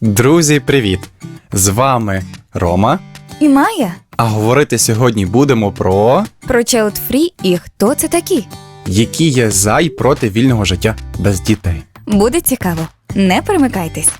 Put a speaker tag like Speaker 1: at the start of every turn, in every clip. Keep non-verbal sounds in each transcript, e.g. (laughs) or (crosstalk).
Speaker 1: Друзі, привіт! З вами Рома.
Speaker 2: І Майя
Speaker 1: А говорити сьогодні будемо про
Speaker 2: про Child Free і хто це такі.
Speaker 1: які є за і проти вільного життя без дітей.
Speaker 2: Буде цікаво. Не перемикайтесь.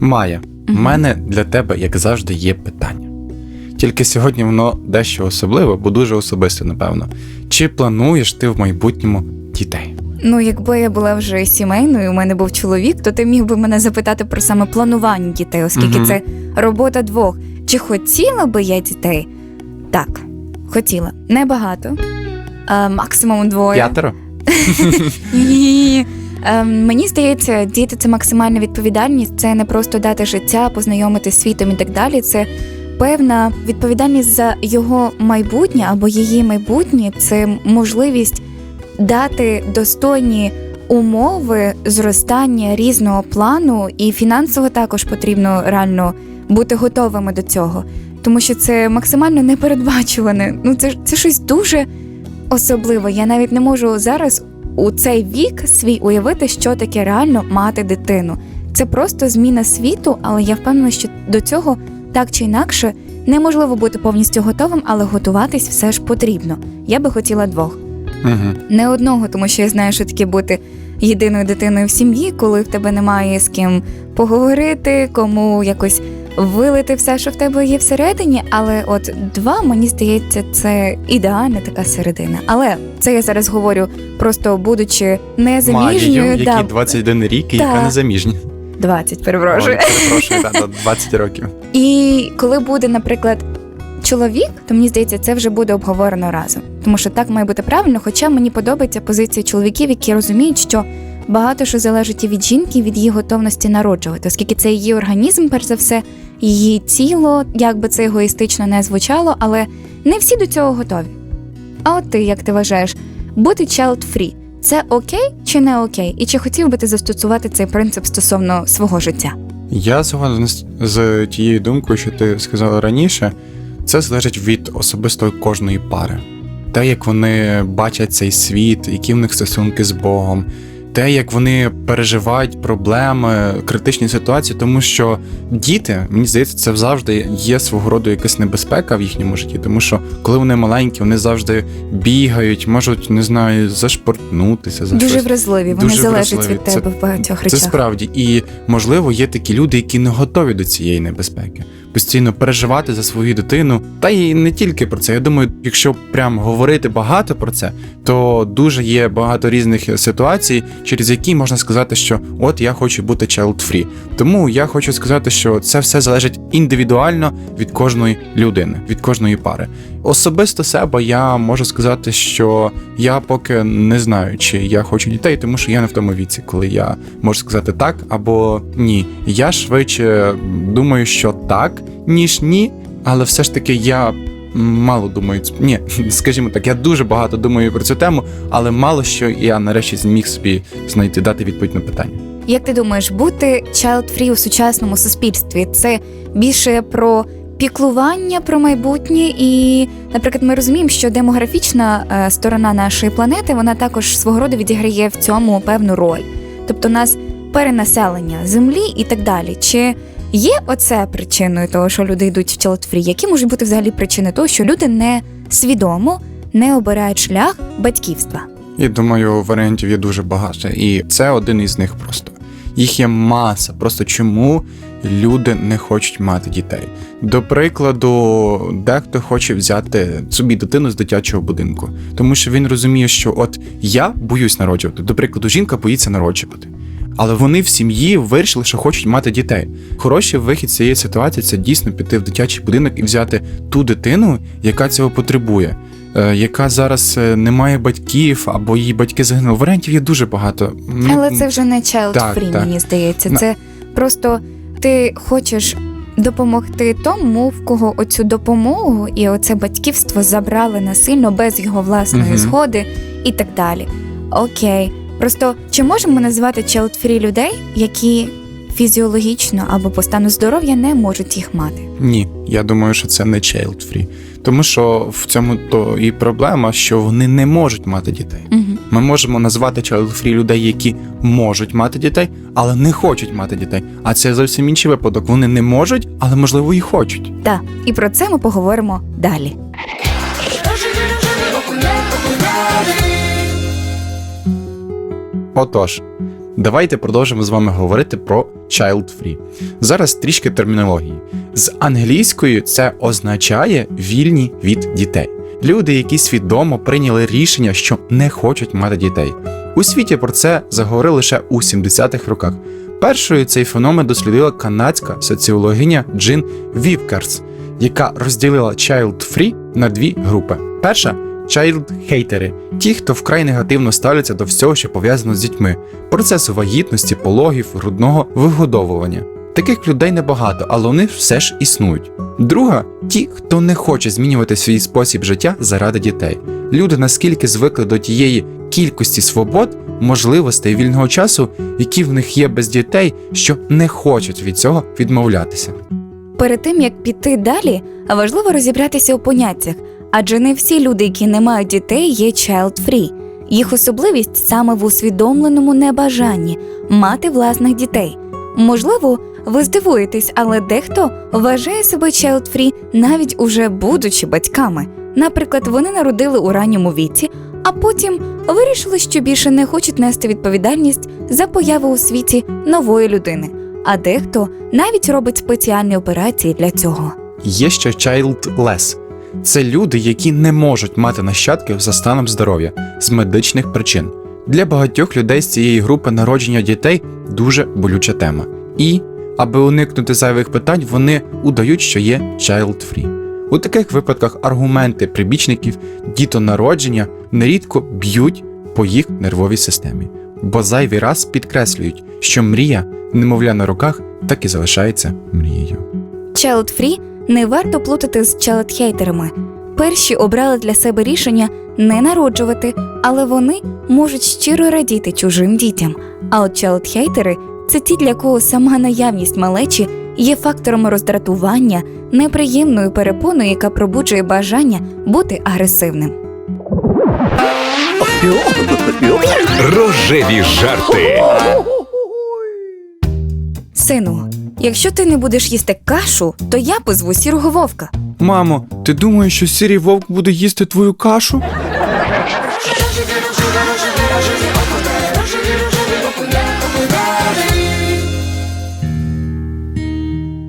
Speaker 1: Майя, в мене для тебе, як завжди, є питання. Тільки сьогодні воно дещо особливе, бо дуже особисте, напевно. Чи плануєш ти в майбутньому дітей?
Speaker 2: Ну, якби я була вже сімейною, у мене був чоловік, то ти міг би мене запитати про саме планування дітей, оскільки
Speaker 1: Мгм.
Speaker 2: це робота двох. Чи хотіла би я дітей? Так, хотіла. Небагато. А, максимум двоє.
Speaker 1: П'ятеро?
Speaker 2: Ем, мені здається, діти це максимальна відповідальність. Це не просто дати життя, познайомити з світом і так далі. Це певна відповідальність за його майбутнє або її майбутнє. Це можливість дати достойні умови зростання різного плану, і фінансово також потрібно реально бути готовими до цього. Тому що це максимально непередбачуване. Ну це, це щось дуже особливе. Я навіть не можу зараз у цей вік свій уявити, що таке реально мати дитину. Це просто зміна світу, але я впевнена, що до цього так чи інакше неможливо бути повністю готовим, але готуватись все ж потрібно. Я би хотіла двох.
Speaker 1: Угу.
Speaker 2: Не одного, тому що я знаю, що таке бути єдиною дитиною в сім'ї, коли в тебе немає з ким поговорити, кому якось вилити все, що в тебе є всередині. Але от два, мені здається, це ідеальна така середина. Але це я зараз говорю, просто будучи незаміжньою,
Speaker 1: Маєю,
Speaker 2: да,
Speaker 1: якій 21 рік і
Speaker 2: Так.
Speaker 1: яка не заміжня.
Speaker 2: 20, перепрошую.
Speaker 1: Ой, перепрошую, да, да, 20 років.
Speaker 2: І коли буде, наприклад, чоловік, то мені здається, це вже буде обговорено разом. Тому що так має бути правильно. Хоча мені подобається позиція чоловіків, які розуміють, що багато що залежить і від жінки, від її готовності народжувати, оскільки це її організм, перш за все, її тіло, як би це егоїстично не звучало, але не всі до цього готові. А от ти, як ти вважаєш, бути child-free – це окей чи не окей? І чи хотів би ти застосувати цей принцип стосовно свого життя?
Speaker 1: Я згоден з- тією думкою, що ти сказала раніше. Це залежить від особисто кожної пари. Те, як вони бачать цей світ, які в них стосунки з Богом, те, як вони переживають проблеми, критичні ситуації, тому що діти, мені здається, це завжди є свого роду якась небезпека в їхньому житті, тому що коли вони маленькі, вони завжди бігають, можуть, не знаю, зашпортнутися за
Speaker 2: Дуже
Speaker 1: щось.
Speaker 2: вразливі, вони
Speaker 1: Дуже
Speaker 2: залежать
Speaker 1: вразливі.
Speaker 2: від
Speaker 1: Це-
Speaker 2: тебе в багатьох
Speaker 1: Це справді, і можливо є такі люди, які не готові до цієї небезпеки, постійно переживати за свою дитину. Та й не тільки про це. Я думаю, якщо прям говорити багато про це, то дуже є багато різних ситуацій, через які можна сказати, що от я хочу бути child-free. Тому я хочу сказати, що це все залежить індивідуально від кожної людини, від кожної пари. Особисто себе я можу сказати, що я поки не знаю, чи я хочу дітей, тому що я не в тому віці, коли я можу сказати так або ні. Я швидше думаю, що так, ніж ні, але все ж таки я. Мало думаю, ні, (laughs) скажімо так, я дуже багато думаю про цю тему, але мало що я нарешті зміг собі знайти дати відповідь на питання.
Speaker 2: Як ти думаєш, бути child-free у сучасному суспільстві це більше про піклування про майбутнє, і, наприклад, ми розуміємо, що демографічна е, сторона нашої планети вона також свого роду відіграє в цьому певну роль. Тобто, у нас перенаселення землі і так далі. Чи є оце причиною того, що люди йдуть в child-free? Які можуть бути взагалі причини того, що люди не свідомо не обирають шлях батьківства?
Speaker 1: Я думаю, варіантів є дуже багато, і це один із них просто. Їх є маса. Просто чому люди не хочуть мати дітей? До прикладу, дехто хоче взяти собі дитину з дитячого будинку, тому що він розуміє, що от я боюсь народжувати. До прикладу, жінка боїться народжувати. Але вони в сім'ї вирішили, що хочуть мати дітей. Хороший вихід з цієї ситуації це дійсно піти в дитячий будинок і взяти ту дитину, яка цього потребує е, яка зараз е, не має батьків або її батьки загинули. Варіантів є дуже багато. Ну,
Speaker 2: Але це вже не child
Speaker 1: Так,
Speaker 2: free,
Speaker 1: так.
Speaker 2: мені здається.
Speaker 1: На-
Speaker 2: Це просто ти хочеш допомогти тому, в кого оцю допомогу і оце батьківство забрали насильно без його власної
Speaker 1: Мгм.
Speaker 2: згоди і так далі. Окей, Просто чи можемо назвати child-free людей, які фізіологічно або по стану здоров'я не можуть їх мати?
Speaker 1: Ні, я думаю, що це не child free. Тому що в цьому то і проблема, що вони не можуть мати дітей.
Speaker 2: Угу.
Speaker 1: Ми можемо назвати child free людей, які можуть мати дітей, але не хочуть мати дітей. А це зовсім інший випадок. Вони не можуть, але можливо і хочуть.
Speaker 2: Так, і про це ми поговоримо далі.
Speaker 1: Отож, давайте продовжимо з вами говорити про child free. Зараз трішки термінології. З англійською це означає вільні від дітей. Люди, які свідомо прийняли рішення, що не хочуть мати дітей. У світі про це заговорили лише у 70-х роках. Першою цей феномен дослідила канадська соціологиня Джин Вівкерс, яка розділила child free на дві групи. Перша child-хейтери – ті, хто вкрай негативно ставляться до всього, що пов'язано з дітьми, процесу вагітності, пологів, грудного вигодовування. Таких людей небагато, але вони все ж існують. Друга ті, хто не хоче змінювати свій спосіб життя заради дітей. Люди наскільки звикли до тієї кількості свобод, можливостей вільного часу, які в них є без дітей, що не хочуть від цього відмовлятися.
Speaker 2: Перед тим як піти далі, важливо розібратися у поняттях, адже не всі люди, які не мають дітей, є child-free. Їх особливість саме в усвідомленому небажанні мати власних дітей. Можливо, ви здивуєтесь, але дехто вважає себе child-free навіть уже будучи батьками. Наприклад, вони народили у ранньому віці, а потім вирішили, що більше не хочуть нести відповідальність за появу у світі нової людини. А дехто навіть робить спеціальні операції для цього.
Speaker 1: Є ще childless. Це люди, які не можуть мати нащадків за станом здоров'я з медичних причин. Для багатьох людей з цієї групи народження дітей дуже болюча тема. І, аби уникнути зайвих питань, вони удають, що є child-free. У таких випадках аргументи прибічників дітонародження нерідко б'ють по їх нервовій системі, бо зайвий раз підкреслюють, що мрія, немовля на руках, так і залишається мрією.
Speaker 2: Child-free не варто плутати з child-хейтерами. Перші обрали для себе рішення не народжувати, але вони можуть щиро радіти чужим дітям. А от child-хейтери – це ті, для кого сама наявність малечі є фактором роздратування, неприємною перепоною, яка пробуджує бажання бути агресивним.
Speaker 3: Рожеві жарти.
Speaker 2: Сину, якщо ти не будеш їсти кашу, то я позву сірого вовка.
Speaker 1: Мамо, ти думаєш, що сірий вовк буде їсти твою кашу?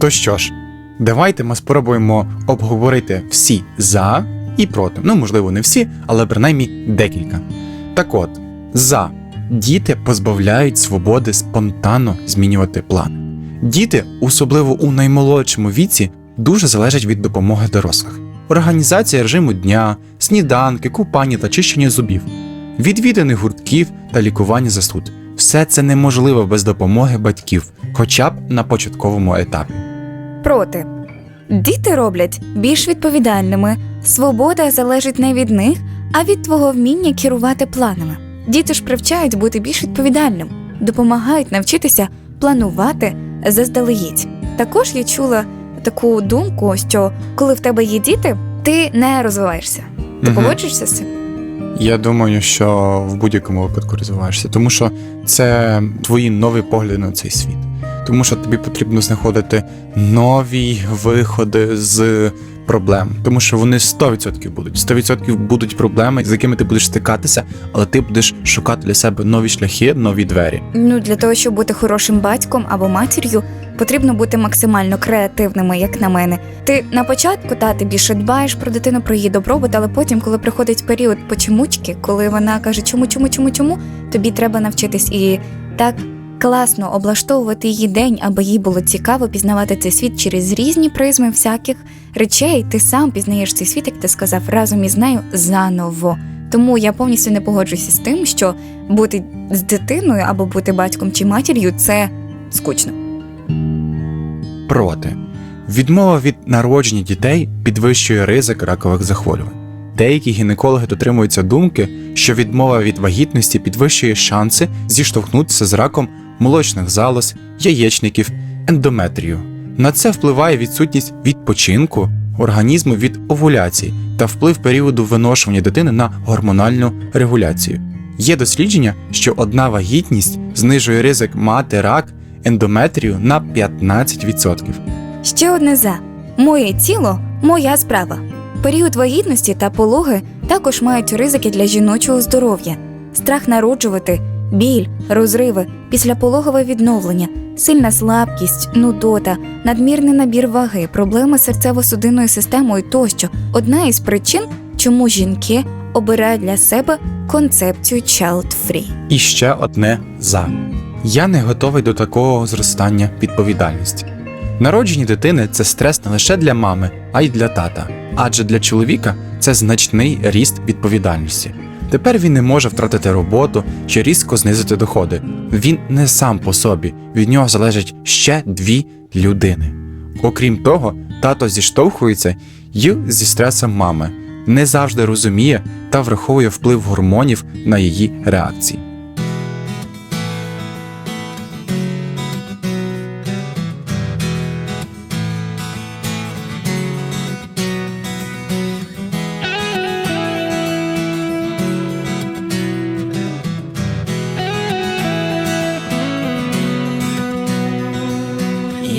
Speaker 1: То що ж, давайте ми спробуємо обговорити всі за і проти. Ну, можливо, не всі, але принаймні декілька. Так от, за діти позбавляють свободи спонтанно змінювати плани. Діти, особливо у наймолодшому віці, дуже залежать від допомоги дорослих. Організація режиму дня, сніданки, купання та чищення зубів, відвіданих гуртків та лікування застуд. Все це неможливо без допомоги батьків, хоча б на початковому етапі.
Speaker 2: Проти. Діти роблять більш відповідальними. Свобода залежить не від них, а від твого вміння керувати планами. Діти ж привчають бути більш відповідальним, допомагають навчитися планувати заздалегідь. Також я чула таку думку, що коли в тебе є діти, ти не розвиваєшся. Ти
Speaker 1: угу.
Speaker 2: погоджуєшся з цим?
Speaker 1: Я думаю, що в будь-якому випадку розвиваєшся, тому що це твої нові погляди на цей світ. Тому що тобі потрібно знаходити нові виходи з проблем, тому що вони 100% будуть. 100% будуть проблеми, з якими ти будеш стикатися, але ти будеш шукати для себе нові шляхи, нові двері.
Speaker 2: Ну, для того, щоб бути хорошим батьком або матір'ю, потрібно бути максимально креативними, як на мене. Ти на початку та ти більше дбаєш про дитину, про її добробут, але потім, коли приходить період почемучки, коли вона каже, чому, чому, чому, чому, тобі треба навчитись і так класно облаштовувати її день, аби їй було цікаво пізнавати цей світ через різні призми всяких речей. Ти сам пізнаєш цей світ, як ти сказав, разом із нею заново. Тому я повністю не погоджуюся з тим, що бути з дитиною або бути батьком чи матір'ю це скучно.
Speaker 1: Проти відмова від народження дітей підвищує ризик ракових захворювань. Деякі гінекологи дотримуються думки, що відмова від вагітності підвищує шанси зіштовхнутися з раком молочних залоз, яєчників, ендометрію. На це впливає відсутність відпочинку організму від овуляції та вплив періоду виношування дитини на гормональну регуляцію. Є дослідження, що одна вагітність знижує ризик мати рак ендометрію на 15%.
Speaker 2: Ще одне за моє тіло моя справа. Період вагітності та пологи також мають ризики для жіночого здоров'я, страх народжувати, біль, розриви, післяпологове відновлення, сильна слабкість, нудота, надмірний набір ваги, проблеми з серцево-судинною системою тощо одна із причин, чому жінки обирають для себе концепцію child-free.
Speaker 1: І ще одне за. Я не готовий до такого зростання відповідальності. Народження дитини це стрес не лише для мами, а й для тата. Адже для чоловіка це значний ріст відповідальності. Тепер він не може втратити роботу чи різко знизити доходи. Він не сам по собі, від нього залежать ще дві людини. Окрім того, тато зіштовхується й зі стресом мами, не завжди розуміє та враховує вплив гормонів на її реакції.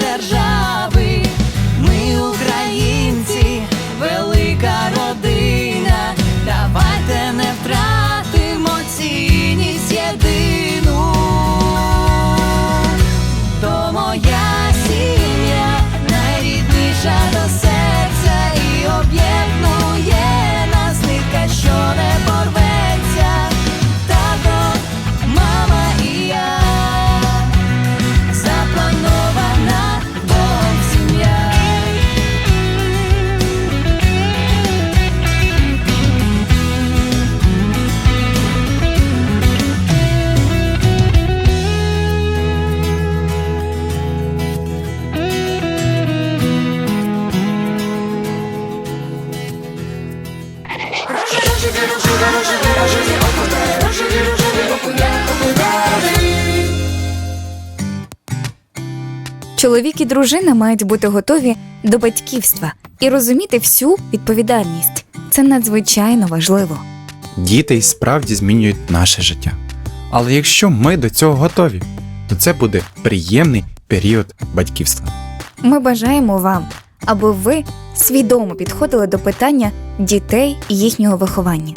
Speaker 3: держави. Ми українці, велика родина. Давайте не втратимо цінність єдину. То моя сім'я найрідніша до серця
Speaker 2: Чоловік і дружина мають бути готові до батьківства і розуміти всю відповідальність. Це надзвичайно важливо.
Speaker 1: Діти й справді змінюють наше життя. Але якщо ми до цього готові, то це буде приємний період батьківства.
Speaker 2: Ми бажаємо вам, аби ви свідомо підходили до питання дітей і їхнього виховання.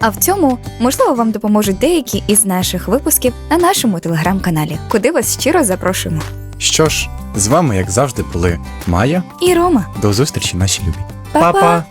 Speaker 2: А в цьому, можливо, вам допоможуть деякі із наших випусків на нашому телеграм-каналі, куди вас щиро запрошуємо.
Speaker 1: Що ж, з вами, як завжди, були Майя
Speaker 2: і Рома.
Speaker 1: До зустрічі, наші любі. Па-па!